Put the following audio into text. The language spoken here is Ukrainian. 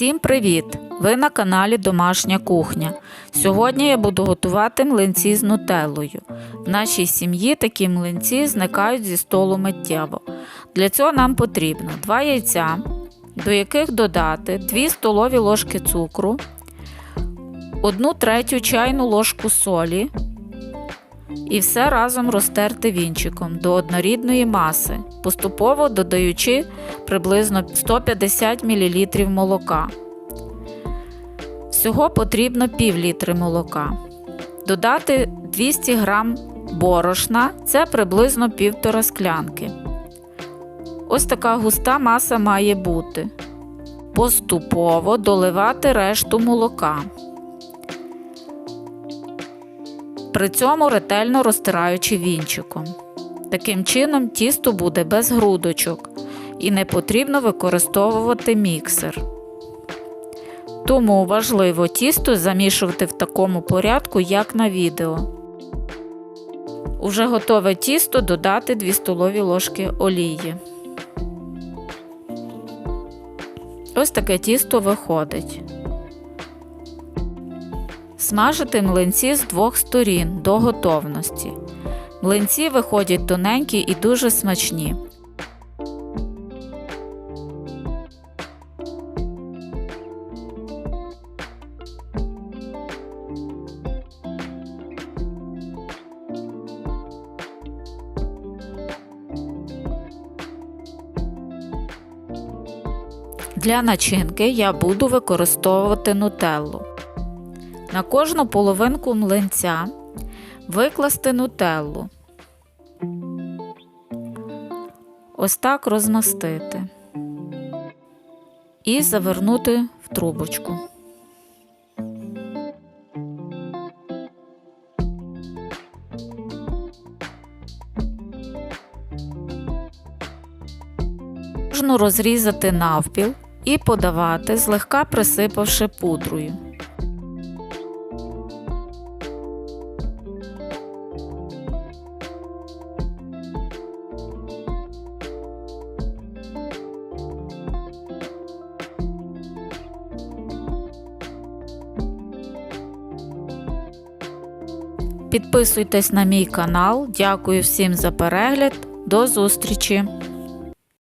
Всім привіт! Ви на каналі Домашня кухня. Сьогодні я буду готувати млинці з нутеллою. В нашій сім'ї такі млинці зникають зі столу миттєво. Для цього нам потрібно 2 яйця, до яких додати 2 столові ложки цукру, 1 третю чайну ложку солі і все разом розтерти вінчиком до однорідної маси, поступово додаючи приблизно 150 мл молока. Всього потрібно пів літри молока. Додати 200 г борошна це приблизно півтора склянки. Ось така густа маса має бути. Поступово доливати решту молока. При цьому ретельно розтираючи вінчиком. Таким чином тісто буде без грудочок і не потрібно використовувати міксер. Тому важливо тісто замішувати в такому порядку, як на відео. Уже готове тісто додати 2 столові ложки олії. Ось таке тісто виходить. Смажити млинці з двох сторін до готовності. Млинці виходять тоненькі і дуже смачні. Для начинки я буду використовувати нутеллу. На кожну половинку млинця викласти нутеллу. Ось так розмастити і завернути в трубочку. Можна розрізати навпіл і подавати, злегка присипавши пудрою. Підписуйтесь на мій канал. Дякую всім за перегляд. До зустрічі!